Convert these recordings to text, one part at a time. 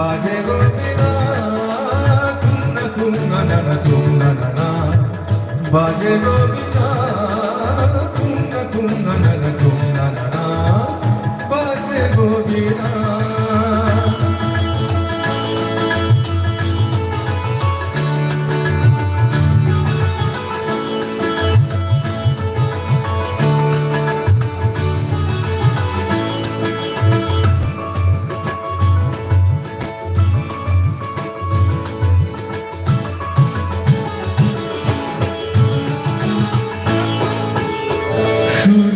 భజ గోపినా కున్న కున్న నన కున్న నన. భజ గోపినా కున్న కున్న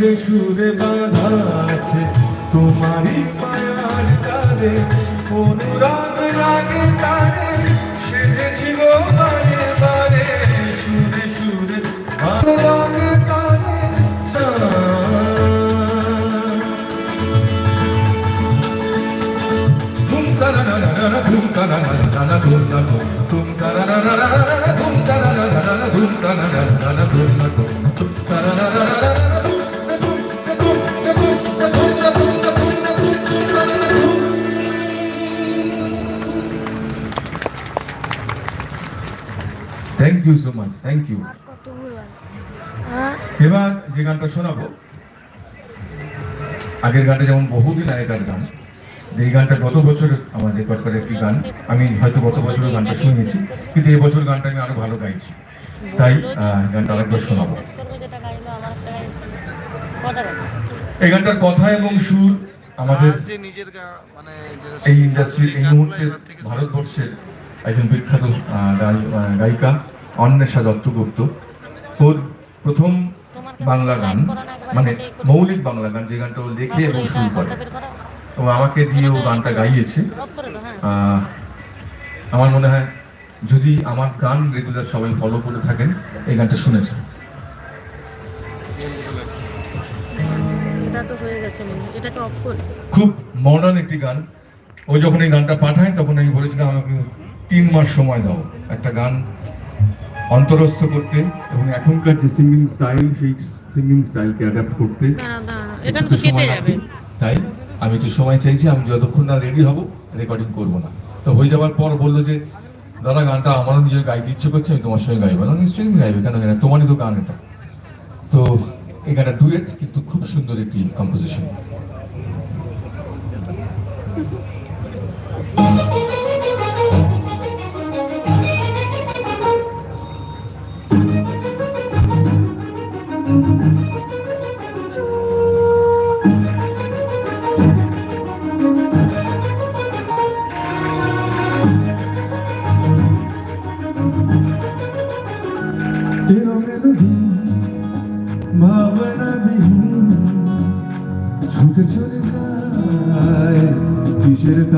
সুরে সুরে বাধা আছে, তোমারই মায়ার তারে অনুরাগ রাগে তারে সেজেছিল বারে বারে, সুরে সুরে অনুরাগ তারে ধুম তারা ধুম তারা ধুম তারা ধুম তারা তারা ধুম thank you so much thank you হ্যাঁ? এবার যে গানটা শোনাবো আগের গানটা যেমন বহুদিন আগেকার গান যে এই গানটা গত বছর আমার রেকর্ড করা একটি গান আমি হয়তো গত বছরের গানটা শুনিয়েছি কিন্তু এই বছর গানটা আমি আরও ভালো গাইছি। তাই গানটা আরেকবার শোনাবো। এই গানটার কথা এবং সুর আমাদের যে নিজের মানে এই ইন্ডাস্ট্রির এই মুহূর্তে এবার থেকে ভারতবর্ষের একজন বিখ্যাত গায়িকা অন্বেষা দত্তগুপ্ত। ওর প্রথম বাংলা গান মানে মৌলিক বাংলা গান যে গানটা ও লেখে এবং সুর করে। ও আমাকে দিয়ে ও গানটা গাইয়েছে। আমার মনে হয় যদি আমার গান রেগুলার সবাই ফলো করে থাকেন এই গানটা শুনেছেন। খুব মডার্ন একটি গান। ও যখন এই গানটা পাঠায় তখন আমি বলেছিলাম আমাকে তিন মাস সময় দাও। একটা গান অন্তরস্থ করতে এবং এখনকার যে সিঙ্গিং স্টাইল সেই সিঙ্গিং স্টাইলকে অ্যাডাপ্ট করতে একটু সময় লাগবে। তাই আমি একটু সময় চাইছি আমি যতক্ষণ না রেডি হব রেকর্ডিং করব না। তো হয়ে যাওয়ার পর বলল যে দাদা গানটা আমারও নিজের গাইতে ইচ্ছে করছে আমি তোমার সঙ্গে গাইবো। না নিশ্চয়ই আমি গাইবে কেন কেন তোমারই তো গান এটা। তো এই গানটা ডুয়েট কিন্তু খুব সুন্দর একটি কম্পোজিশন ভাবনা বিহীন ছুটে চলে যায় কিসের